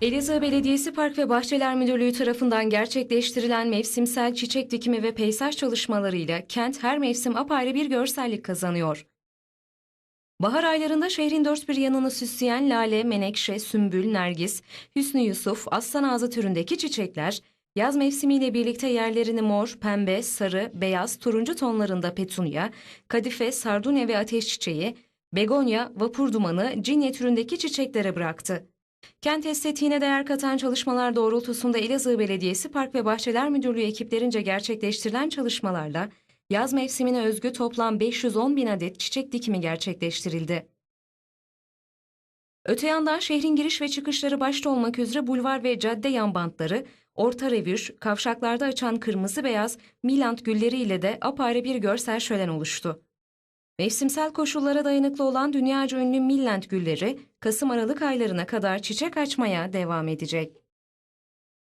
Elazığ Belediyesi Park ve Bahçeler Müdürlüğü tarafından gerçekleştirilen mevsimsel çiçek dikimi ve peyzaj çalışmalarıyla kent her mevsim apayrı bir görsellik kazanıyor. Bahar aylarında şehrin dört bir yanını süsleyen lale, menekşe, sümbül, nergis, hüsnü yusuf, aslan ağzı türündeki çiçekler, yaz mevsimiyle birlikte yerlerini mor, pembe, sarı, beyaz, turuncu tonlarında petunya, kadife, sardunya ve ateş çiçeği, begonya, vapur dumanı, cinye türündeki çiçeklere bıraktı. Kent estetiğine değer katan çalışmalar doğrultusunda Elazığ Belediyesi Park ve Bahçeler Müdürlüğü ekiplerince gerçekleştirilen çalışmalarla yaz mevsimine özgü toplam 510 bin adet çiçek dikimi gerçekleştirildi. Öte yandan şehrin giriş ve çıkışları başta olmak üzere bulvar ve cadde yan bantları, orta revür, kavşaklarda açan kırmızı beyaz milant gülleri ile de apayrı bir görsel şölen oluştu. Mevsimsel koşullara dayanıklı olan dünyaca ünlü millent gülleri Kasım-Aralık aylarına kadar çiçek açmaya devam edecek.